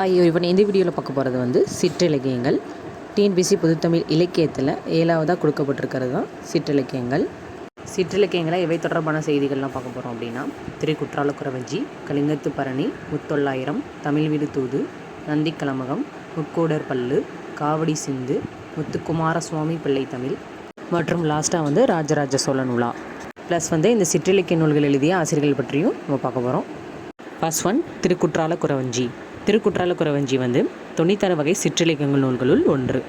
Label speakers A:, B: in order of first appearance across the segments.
A: Hi இவன் இந்த வீடியோவில் பார்க்க போகிறது வந்து சிற்றிலக்கியங்கள். டிஎன்பிசி பொதுத்தமிழ் இலக்கியத்தில் ஏழாவதாக கொடுக்கப்பட்டிருக்கிறது தான் சிற்றிலக்கியங்கள். சிற்றிலக்கியங்களை எவை தொடர்பான செய்திகள்லாம் பார்க்க போகிறோம் அப்படின்னா திரு குற்றாலக்குறவஞ்சி கலிங்கத்து பரணி முத்தொள்ளாயிரம் தமிழ் வீடு தூது நந்திக்கலமகம் முக்கோடர் பல்லு காவடி சிந்து முத்துக்குமார சுவாமி பிள்ளை தமிழ் மற்றும் லாஸ்ட்டாக வந்து ராஜராஜ சோழன் உலா. ப்ளஸ் வந்து இந்த சிற்றிலக்கிய நூல்கள் எழுதிய ஆசிரியர்கள் பற்றியும் நம்ம பார்க்க போகிறோம் ஃபர்ஸ்ட் ஒன் திருக்குற்றால குறவஞ்சி திருக்குற்றால குறவஞ்சி வந்து தொண்ணூத்தாறு வகை சிற்றிலக்கியங்கள் நூல்களுள் ஒன்று.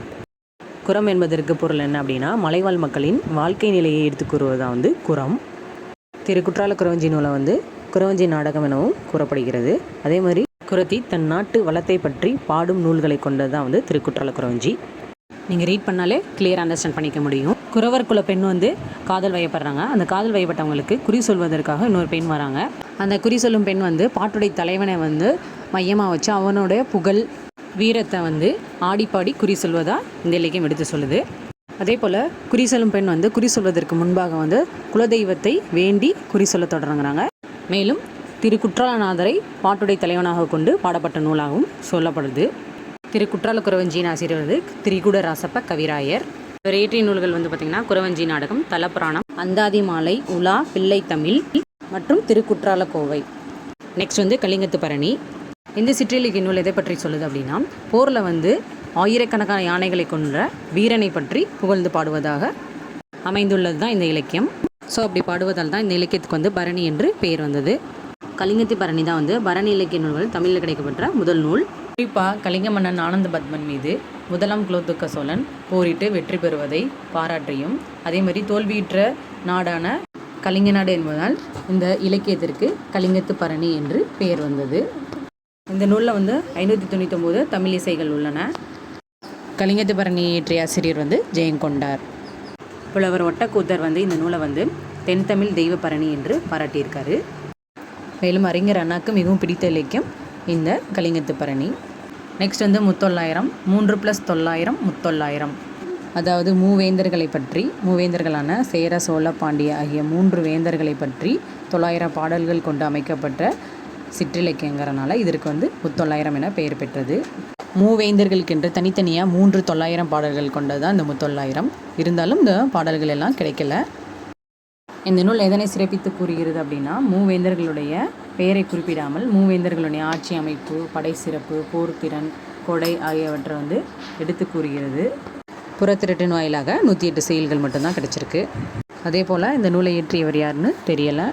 A: குரம் என்பதற்கு பொருள் என்ன அப்படின்னா மலைவாழ் மக்களின் வாழ்க்கை நிலையை எடுத்து கூறுவதுதான் வந்து குரம் திருக்குற்றால குறவஞ்சி நூலை வந்து குறவஞ்சி நாடகம் எனவும் கூறப்படுகிறது. அதே மாதிரி குரத்தி தன் நாட்டு வளத்தை பற்றி பாடும் நூல்களை கொண்டது தான் வந்து திருக்குற்றால குறவஞ்சி. நீங்கள் ரீட் பண்ணாலே கிளியர் அண்டர்ஸ்டாண்ட் பண்ணிக்க முடியும். குறவர் குல பெண் வந்து காதல் வயப்படுறாங்க. அந்த காதல் வயப்பட்டவங்களுக்கு குறி சொல்வதற்காக இன்னொரு பெண் வராங்க. அந்த குறி சொல்லும் பெண் வந்து பாட்டுடைய தலைவனை வந்து மையமாக வச்சு அவனுடைய புகழ் வீரத்தை வந்து ஆடிப்பாடி குறி சொல்வதாக இந்த இலக்கியம் எடுத்து சொல்லுது. அதே போல் குறி சொல்லும் பெண் வந்து குறி சொல்வதற்கு முன்பாக வந்து குலதெய்வத்தை வேண்டி குறி சொல்ல தொடங்குறாங்க. மேலும் திரு குற்றாலநாதரை பாட்டுடை தலைவனாக கொண்டு பாடப்பட்ட நூலாகவும் சொல்லப்படுது. திரு குற்றால குறவஞ்சியின் ஆசிரியர் வந்து திரிகுட ராசப்ப கவிராயர். இவர் இயற்றிய நூல்கள் வந்து பார்த்திங்கன்னா குறவஞ்சி நாடகம் தலப்புராணம் அந்தாதி மாலை உலா பிள்ளை தமிழ் மற்றும் திருக்குற்றால கோவை. நெக்ஸ்ட் வந்து கலிங்கத்து பரணி. இந்த சிற்றிலக்கிய நூல் எதை பற்றி சொல்லுது அப்படின்னா போரில் வந்து ஆயிரக்கணக்கான யானைகளை கொன்ற வீரனை பற்றி புகழ்ந்து பாடுவதாக அமைந்துள்ளது தான் இந்த இலக்கியம். ஸோ அப்படி பாடுவதால் தான் இந்த இலக்கியத்துக்கு வந்து பரணி என்று பெயர் வந்தது. கலிங்கத்தி பரணி தான் வந்து பரணி இலக்கிய நூல்கள் தமிழில் கிடைக்கப்பெற்ற முதல் நூல். குறிப்பாக கலிங்க மன்னன் ஆனந்த பத்மன் மீது முதலாம் குலோத்துக்க சோழன் போரிட்டு வெற்றி பெறுவதை பாராட்டியும் அதே மாதிரி தோல்வியுற்ற நாடான கலிங்க நாடு என்பதால் இந்த இலக்கியத்திற்கு கலிங்கத்து பரணி என்று பெயர் வந்தது. இந்த நூலில் வந்து ஐநூற்றி தொண்ணூத்தொம்போது தமிழ் இசைகள் உள்ளன. கலிங்கத்து பரணி இயற்றிய ஆசிரியர் வந்து ஜெயங்கொண்டார் புலவர் ஒட்டக்கூத்தர் வந்து இந்த நூலை வந்து தென் தமிழ் தெய்வ பரணி என்று பாராட்டியிருக்காரு. மேலும் அறிஞர் அண்ணாக்கு மிகவும் பிடித்த இலக்கியம் இந்த கலிங்கத்து பரணி நெக்ஸ்ட் வந்து முத்தொள்ளாயிரம் மூன்று ப்ளஸ் தொள்ளாயிரம் முத்தொள்ளாயிரம். அதாவது மூவேந்தர்களை பற்றி மூவேந்தர்களான சேர சோழ பாண்டிய ஆகிய மூன்று வேந்தர்களை பற்றி தொள்ளாயிரம் பாடல்கள் கொண்டு அமைக்கப்பட்ட சிற்றிலக்கியங்கிறனால இதற்கு வந்து முத்தொள்ளாயிரம் என பெயர் பெற்றது. மூவேந்தர்களுக்கென்று தனித்தனியாக மூன்று தொள்ளாயிரம் பாடல்கள் கொண்டது தான் இந்த முத்தொள்ளாயிரம். இருந்தாலும் இந்த பாடல்கள் எல்லாம் கிடைக்கல. இந்த நூல் எதனை சிறப்பித்து கூறுகிறது அப்படின்னா மூவேந்தர்களுடைய பெயரை குறிப்பிடாமல் மூவேந்தர்களுடைய ஆட்சி அமைப்பு படை சிறப்பு போர்த்திறன் கொடை ஆகியவற்றை வந்து எடுத்து கூறுகிறது. புறத்திரட்டின் வாயிலாக நூற்றி எட்டு செயல்கள் மட்டும்தான் கிடச்சிருக்கு. அதே போல் இந்த நூலை இயற்றியவர் யாருன்னு தெரியலை.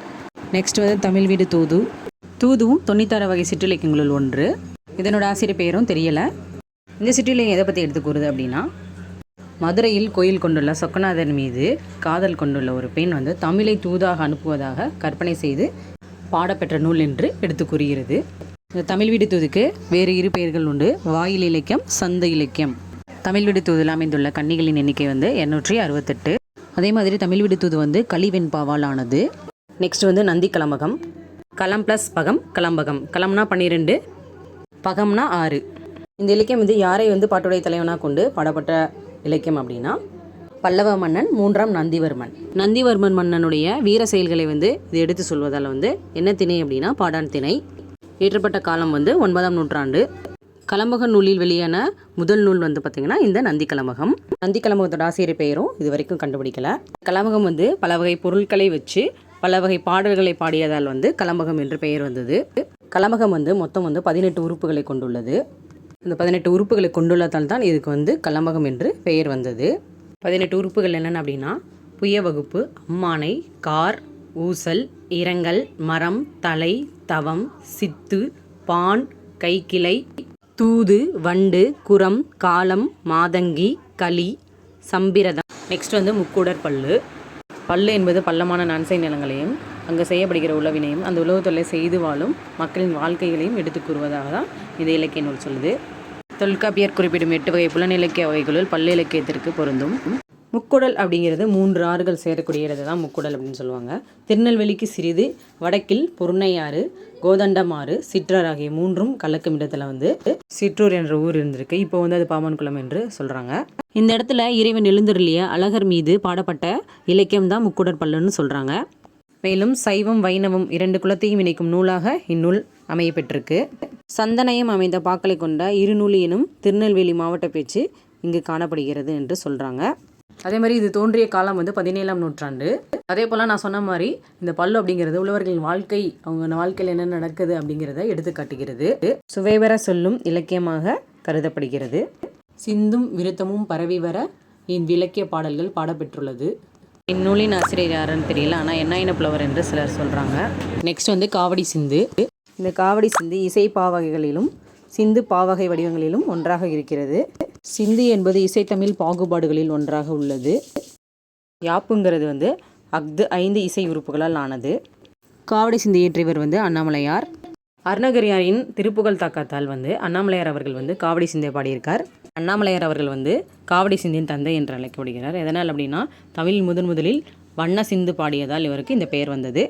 A: நெக்ஸ்ட் வந்து தமிழ் வீடு தூது. தூதுவும் தொண்ணூத்தாறு வகை சிற்றிலக்கியங்களுள் ஒன்று. இதனோட ஆசிரியர் பெயரும் தெரியலை. இந்த சிற்றிலக்கியம் எதை பற்றி எடுத்து கூறுது அப்படின்னா மதுரையில் கோயில் கொண்டுள்ள சொக்கநாதர் மீது காதல் கொண்டுள்ள ஒரு பெண் வந்து தமிழை தூதாக அனுப்புவதாக கற்பனை செய்து பாடப்பெற்ற நூல் என்று எடுத்து கூறுகிறது. இந்த தமிழ் வீடு தூதுக்கு வேறு இரு பெயர்கள் உண்டு. வாயில் இலக்கியம் சந்த இலக்கியம். தமிழ் வீடு தூதில் அமைந்துள்ள கன்னிகளின் எண்ணிக்கை வந்து இரநூற்றி அறுபத்தெட்டு. அதே மாதிரி தமிழ் வீடு தூது வந்து களிவெண்பாவால் ஆனது. நெக்ஸ்ட் வந்து நந்தி களம் ப்ளஸ் பகம் கலம்பகம். களம்னா பன்னிரெண்டு பகம்னா ஆறு. இந்த இலக்கியம் வந்து யாரை வந்து பாட்டுடைய தலைவனாக கொண்டு பாடப்பட்ட இலக்கியம் அப்படின்னா பல்லவ மன்னன் மூன்றாம் நந்திவர்மன். நந்திவர்மன் மன்னனுடைய வீர செயல்களை வந்து இது எடுத்து சொல்வதால் வந்து என்ன திணை அப்படின்னா பாடான் திணை. ஏற்றப்பட்ட காலம் வந்து ஒன்பதாம் நூற்றாண்டு. கலம்பக நூலில் வெளியான முதல் நூல் வந்து பார்த்திங்கன்னா இந்த நந்தி கலம்பகம். நந்தி கலம்பகத்தோட ஆசிரியர் பெயரும் இது வரைக்கும் கண்டுபிடிக்கல. கலம்பகம் வந்து பல வகை பொருட்களை வச்சு பல வகை பாடல்களை பாடியதால் வந்து கலம்பகம் என்று பெயர் வந்தது. கலம்பகம் வந்து மொத்தம் வந்து பதினெட்டு உறுப்புகளை கொண்டுள்ளது. இந்த பதினெட்டு உறுப்புகளை கொண்டுள்ளதால் தான் இதுக்கு வந்து கலம்பகம் என்று பெயர் வந்தது. பதினெட்டு உறுப்புகள் என்னென்ன அப்படின்னா புய வகுப்பு அம்மானை கார் ஊசல் இரங்கல் மரம் தலை தவம் சித்து பான் கைக்கிளை தூது வண்டு குரம் காலம் மாதங்கி களி சம்பிரதம். நெக்ஸ்ட் வந்து முக்கூடற்பல்லு. பல்லு என்பது பள்ளமான நன்சை நிலங்களையும் அங்கு செய்யப்படுகிற உழவினையும் அந்த உழவு தொல்லை செய்து வாழும் மக்களின் வாழ்க்கைகளையும் எடுத்து கூறுவதாக தான் இந்த இலக்கிய நூல் சொல்லுது. தொல்காப்பியர் குறிப்பிடும் எட்டு வகை புலனிலக்கிய வகைகளுள் பல்லு இலக்கியத்திற்கு பொருந்தும். முக்குடல் அப்படிங்கிறது மூன்று ஆறுகள் சேரக்கூடியது தான் முக்குடல் அப்படின்னு சொல்லுவாங்க. திருநெல்வேலிக்கு சிறிது வடக்கில் பொருணையாறு கோதண்டமாறு சிற்றர் ஆகிய மூன்றும் கலக்கும் இடத்துல வந்து சிற்றூர் என்ற ஊர் இருந்திருக்கு. இப்போ வந்து அது பாமன்குளம் என்று சொல்கிறாங்க இந்த இடத்துல இறைவன் எழுந்தருளிய அழகர் மீது பாடப்பட்ட இலக்கியம் தான் முக்குடர் பல்லுன்னு சொல்கிறாங்க மேலும் சைவம் வைணவம் இரண்டு குலத்தையும் இணைக்கும் நூலாக இந்நூல் அமைய பெற்றிருக்கு. சந்தனயம் அமைந்த பாக்களை கொண்ட இருநூலி எனும் திருநெல்வேலி மாவட்ட பேச்சு இங்கு காணப்படுகிறது என்று சொல்கிறாங்க அதே மாதிரி இது தோன்றிய காலம் வந்து பதினேழாம் நூற்றாண்டு. அதே போல் நான் சொன்ன மாதிரி இந்த பல்லு அப்படிங்கிறது உழவர்களின் வாழ்க்கை அவங்க வாழ்க்கையில் என்ன நடக்குது அப்படிங்கிறத எடுத்து காட்டுகிறது. சுவைவர சொல்லும் இலக்கியமாக கருதப்படுகிறது. சிந்தும் விருத்தமும் பரவி வர இவ்விலக்கிய பாடல்கள் பாடப்பெற்றுள்ளது. இந்நூலின் ஆசிரியர் யாருன்னு தெரியல ஆனால் என்ன புலவர் என்று சிலர் சொல்கிறாங்க நெக்ஸ்ட் வந்து காவடி சிந்து. இந்த காவடி சிந்து இசை பாவகைகளிலும் சிந்து பாவகை வடிவங்களிலும் ஒன்றாக இருக்கிறது. சிந்து என்பது இசைத்தமிழ் பாகுபாடுகளில் ஒன்றாக உள்ளது. யாப்புங்கிறது வந்து அஃது ஐந்து இசை உறுப்புகளால் ஆனது. காவடி சிந்து இயற்றியவர் வந்து அண்ணாமலையார். அருணகிரியாரின் திருப்புகழ் தாக்கத்தால் வந்து அண்ணாமலையார் அவர்கள் வந்து காவடி சிந்தை பாடியிருக்கார். அண்ணாமலையார் அவர்கள் வந்து காவடி சிந்தின் தந்தை என்று அழைக்கப்படுகிறார். எதனால் அப்படின்னா தமிழ் முதன் முதலில் வண்ண சிந்து பாடியதால் இவருக்கு இந்த பெயர் வந்தது.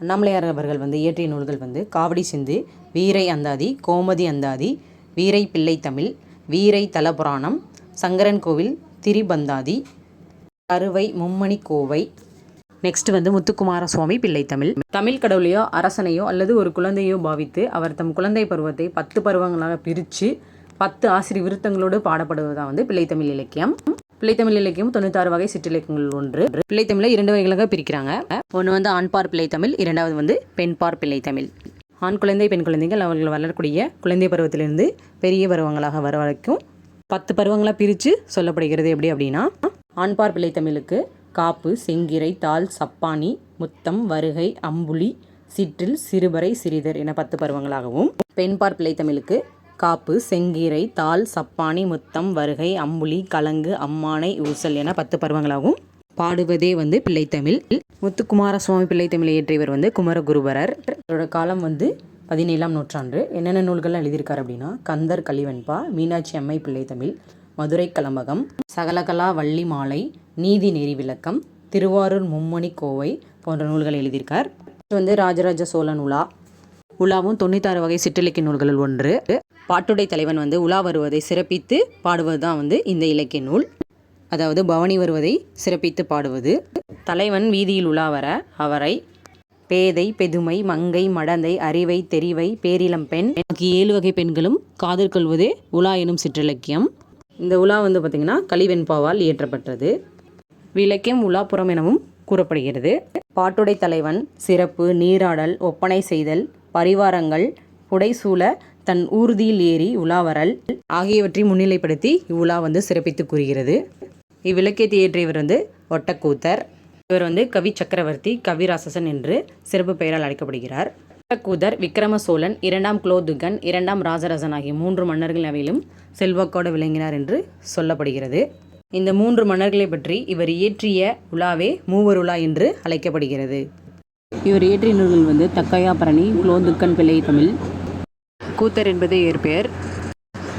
A: அண்ணாமலையார் அவர்கள் வந்து இயற்றிய நூல்கள் வந்து காவடி சிந்து வீரை அந்தாதி கோமதி அந்தாதி வீரை பிள்ளை தமிழ் வீரை தலபுராணம் சங்கரன் கோவில் திரிபந்தாதி அறுவை மும்மணி கோவை. நெக்ஸ்ட் வந்து முத்துக்குமார சுவாமி பிள்ளை தமிழ். தமிழ் கடவுளையோ அரசனையோ அல்லது ஒரு குழந்தையோ பாவித்து அவர் தம் குழந்தை பருவத்தை பத்து பருவங்களாக பிரித்து பத்து ஆசிரிய விருத்தங்களோடு பாடப்படுவதுதான் வந்து பிள்ளைத்தமிழ் இலக்கியம். பிள்ளைத்தமிழ் இலக்கியம் தொண்ணூத்தாறு வகை சிற்றிலக்கியங்கள் ஒன்று. பிள்ளைத்தமிழை இரண்டு வகைகளாக பிரிக்கிறாங்க. ஒன்று வந்து ஆண்பார் பிள்ளைத்தமிழ் இரண்டாவது வந்து பெண்பார் பிள்ளைத்தமிழ் ஆண் குழந்தை பெண் குழந்தைகள் அவர்கள் வளரக்கூடிய குழந்தை பருவத்திலிருந்து பெரிய பருவங்களாக வர வரைக்கும் பத்து பருவங்களாக பிரித்து சொல்லப்படுகிறது. எப்படி அப்படின்னா ஆண்பார் பிள்ளைத்தமிழுக்கு காப்பு செங்கிரை தாள் சப்பானி முத்தம் வருகை அம்புலி சிற்றில் சிறுபறை சிறிதர் என பத்து பருவங்களாகவும் பெண்பார் பிள்ளைத்தமிழுக்கு காப்பு செங்கீரை தாள் சப்பானி முத்தம் வருகை அம்புலி கலங்கு அம்மானை ஊசல் என பத்து பருவங்களாகவும் பாடுவதே வந்து பிள்ளைத்தமிழ். முத்துக்குமார சுவாமி பிள்ளைத்தமிழை இயற்றியவர் வந்து குமரகுருபரர். அவரோட காலம் வந்து பதினேழாம் நூற்றாண்டு. என்னென்ன நூல்கள்லாம் எழுதியிருக்கார் அப்படின்னா கந்தர் கலிவெண்பா மீனாட்சி அம்மை பிள்ளைத்தமிழ் மதுரை கலம்பகம் சகலகலா வள்ளி மாலை நீதி நெறி விளக்கம் திருவாரூர் மும்மணி கோவை போன்ற நூல்கள் எழுதியிருக்கார். வந்து ராஜராஜ சோழன் உலா. உலாவும் தொண்ணூத்தாறு வகை சிற்றிலக்கிய நூல்களில் ஒன்று. பாட்டுடை தலைவன் வந்து உலா வருவதை சிறப்பித்து பாடுவது தான் வந்து இந்த இலக்கிய நூல். அதாவது பவனி வருவதை சிறப்பித்து பாடுவது. தலைவன் வீதியில் உலா வர அவரை பேதை பெதுமை மங்கை மடந்தை அறிவை தெரிவை பேரிளம் பெண் ஆகிய ஏழு வகை பெண்களும் காதல் கொள்வதே உலா எனும் சிற்றிலக்கியம். இந்த உலா வந்து பார்த்திங்கன்னா கலிவெண்பாவால் இயற்றப்பட்டது. விளக்கியம் உலாப்புறம் எனவும் கூறப்படுகிறது. பாட்டுடை தலைவன் சிறப்பு நீராடல் ஒப்பனை செய்தல் பரிவாரங்கள் புடைசூழ தன் ஊர்தியில் ஏறி உலாவரல் ஆகியவற்றை முன்னிலைப்படுத்தி இவ்வுலா வந்து சிறப்பித்து கூறுகிறது. இவ்விளக்கியத்தை இயற்றியவர் வந்து ஒட்டக்கூத்தர். இவர் வந்து கவி சக்கரவர்த்தி கவிராசசன் என்று சிறப்பு பெயரால் அழைக்கப்படுகிறார். ஒட்டக்கூதர் விக்ரம சோழன் இரண்டாம் குலோதுகன் இரண்டாம் ராஜரசன் ஆகிய மூன்று மன்னர்கள் அவையிலும் செல்வாக்கோடு விளங்கினார் என்று சொல்லப்படுகிறது. இந்த மூன்று மன்னர்களை பற்றி இவர் இயற்றிய உலாவே மூவர் உலா என்று அழைக்கப்படுகிறது. இவர் இயற்றிய நூல்கள் வந்து தக்கையாபரணி குலோதுக்கன் பிள்ளை தமிழ். கூத்தர் என்பது இயற்பெயர்.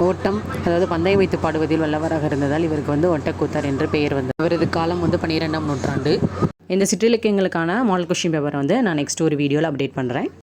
A: ஓட்டம் அதாவது பந்தயம் வைத்து பாடுவதில் வல்லவராக இருந்ததால் இவருக்கு வந்து ஒட்டக்கூத்தர் என்று பெயர் வந்தது. அவரது காலம் வந்து பன்னிரெண்டாம் நூற்றாண்டு. இந்த சிற்றிலக்கியங்களுக்கான மாடல் கொஷின் பேப்பரை வந்து நான் நெக்ஸ்ட் ஒரு வீடியோவில் அப்டேட் பண்ணுறேன்